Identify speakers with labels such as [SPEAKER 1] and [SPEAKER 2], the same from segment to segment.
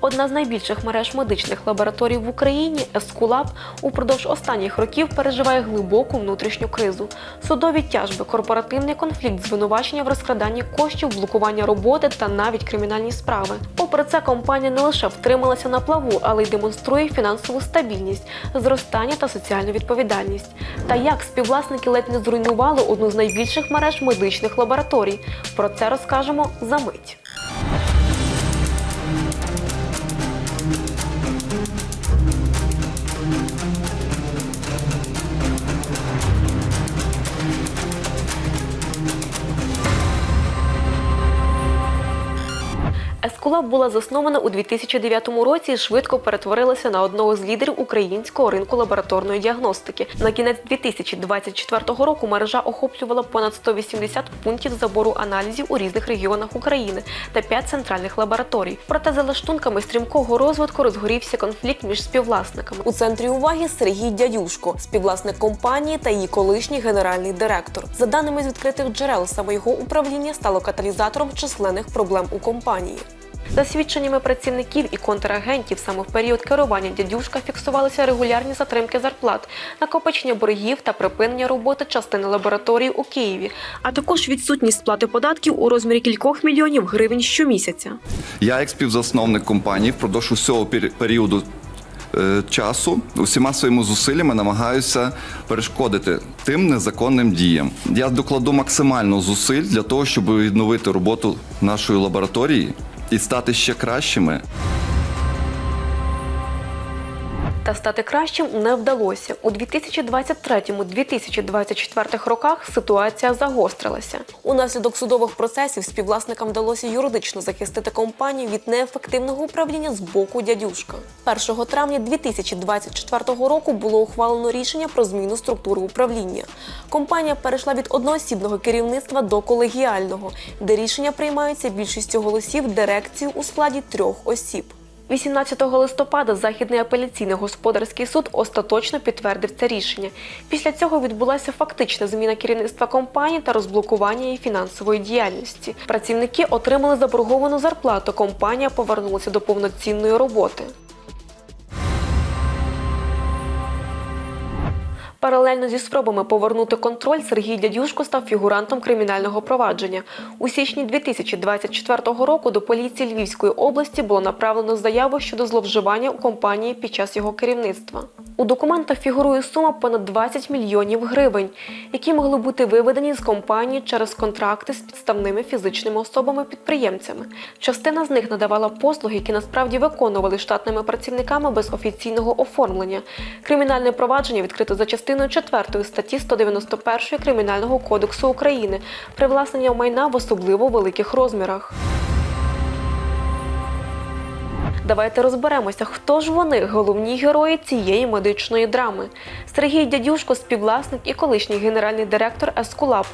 [SPEAKER 1] Одна з найбільших мереж медичних лабораторій в Україні Ескулаб упродовж останніх років переживає глибоку внутрішню кризу. Судові тяжби, корпоративний конфлікт, звинувачення в розкраданні коштів, блокування роботи та навіть кримінальні справи. Попри це, компанія не лише втрималася на плаву, але й демонструє фінансову стабільність, зростання та соціальну відповідальність. Та як співвласники ледь не зруйнували одну з найбільших мереж медичних лабораторій. Про це розкажемо за мить. Ескулаб була заснована у 2009 році і швидко перетворилася на одного з лідерів українського ринку лабораторної діагностики. На кінець 2024 року мережа охоплювала понад 180 пунктів забору аналізів у різних регіонах України та 5 центральних лабораторій. Проте за лаштунками стрімкого розвитку розгорівся конфлікт між співвласниками. У центрі уваги Сергій Дядюшко, співвласник компанії та її колишній генеральний директор. За даними з відкритих джерел, саме його управління стало каталізатором численних проблем у компанії. За свідченнями працівників і контрагентів, саме в період керування дядюшка фіксувалися регулярні затримки зарплат, накопичення боргів та припинення роботи частини лабораторій у Києві, а також відсутність сплати податків у розмірі кількох мільйонів гривень щомісяця.
[SPEAKER 2] Я, як співзасновник компанії, впродовж усього пер- періоду е, часу усіма своїми зусиллями намагаюся перешкодити тим незаконним діям. Я докладу максимально зусиль для того, щоб відновити роботу нашої лабораторії і стати ще кращими.
[SPEAKER 1] Та стати кращим не вдалося. У 2023-2024 роках ситуація загострилася. Унаслідок судових процесів співвласникам вдалося юридично захистити компанію від неефективного управління з боку дядюшка. 1 травня 2024 року було ухвалено рішення про зміну структури управління. Компанія перейшла від одноосібного керівництва до колегіального, де рішення приймаються більшістю голосів дирекції у складі трьох осіб. 18 листопада Західний апеляційний господарський суд остаточно підтвердив це рішення. Після цього відбулася фактична зміна керівництва компанії та розблокування її фінансової діяльності. Працівники отримали заборговану зарплату. Компанія повернулася до повноцінної роботи. Паралельно зі спробами повернути контроль Сергій Дядюшко став фігурантом кримінального провадження. У січні 2024 року до поліції Львівської області було направлено заяву щодо зловживання у компанії під час його керівництва. У документах фігурує сума понад 20 мільйонів гривень, які могли бути виведені з компанії через контракти з підставними фізичними особами-підприємцями. Частина з них надавала послуги, які насправді виконували штатними працівниками без офіційного оформлення. Кримінальне провадження відкрито за частиною 4 статті 191 Кримінального кодексу України привласнення майна в особливо великих розмірах. Давайте розберемося, хто ж вони, головні герої цієї медичної драми. Сергій Дядюшко, співвласник і колишній генеральний директор Ескулаб,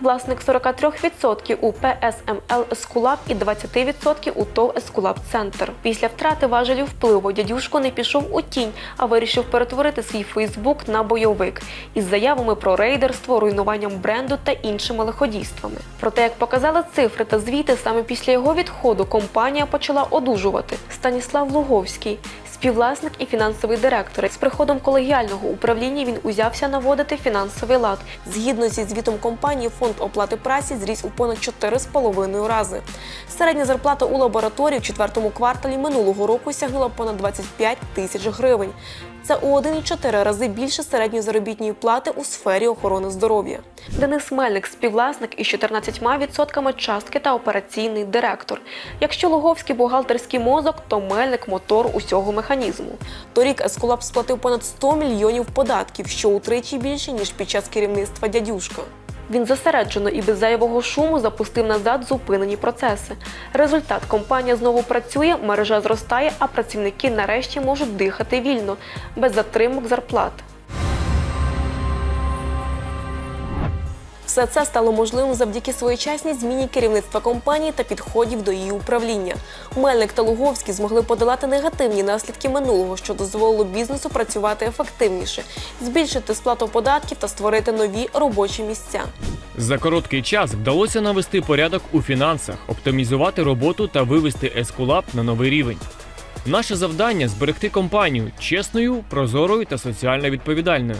[SPEAKER 1] власник 43% у ПСМЛ Ескулаб і 20% у ТОВ Ескулаб Центр. Після втрати важелів впливу дядюшко не пішов у тінь, а вирішив перетворити свій Фейсбук на бойовик із заявами про рейдерство, руйнуванням бренду та іншими лиходійствами. Проте, як показали цифри та звіти, саме після його відходу компанія почала одужувати. Станіслав Луговський, співвласник і фінансовий директор. З приходом колегіального управління він узявся наводити фінансовий лад. Згідно зі звітом компанії, фонд оплати праці зріс у понад 4,5 рази. Середня зарплата у лабораторії в четвертому кварталі минулого року сягнула понад 25 тисяч гривень. Це у 1,4 рази більше середньої заробітної плати у сфері охорони здоров'я. Денис Мельник, співвласник із 14% частки та операційний директор. Якщо Луговський бухгалтерський мозок, то Мельник мотор усього механізму. Торік Ескулап сплатив понад 100 мільйонів податків, що утричі більше ніж під час керівництва дядюшка. Він зосереджено і без зайвого шуму запустив назад зупинені процеси. Результат компанія знову працює, мережа зростає, а працівники нарешті можуть дихати вільно, без затримок зарплат. Все це стало можливим завдяки своєчасній зміні керівництва компанії та підходів до її управління. Мельник та Луговський змогли подолати негативні наслідки минулого, що дозволило бізнесу працювати ефективніше, збільшити сплату податків та створити нові робочі місця.
[SPEAKER 3] За короткий час вдалося навести порядок у фінансах, оптимізувати роботу та вивести Ескулап на новий рівень. Наше завдання зберегти компанію чесною, прозорою та соціально відповідальною.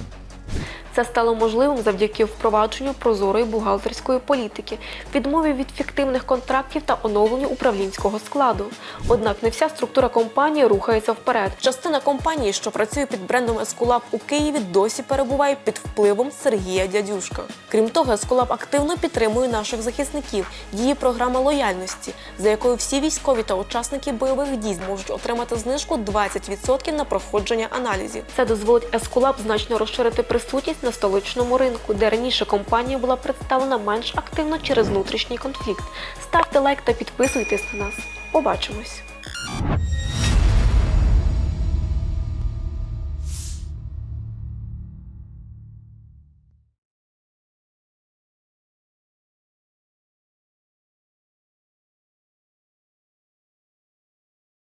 [SPEAKER 1] Це стало можливим завдяки впровадженню прозорої бухгалтерської політики, відмові від фіктивних контрактів та оновленню управлінського складу. Однак не вся структура компанії рухається вперед. Частина компанії, що працює під брендом Ескулап у Києві, досі перебуває під впливом Сергія Дядюшка. Крім того, Ескулап активно підтримує наших захисників. Діє програма лояльності, за якою всі військові та учасники бойових дій зможуть отримати знижку 20% на проходження аналізів. Це дозволить Ескулап значно розширити присутність на столичному ринку, де раніше компанія була представлена менш активно через внутрішній конфлікт. Ставте лайк та підписуйтесь на нас. Побачимось!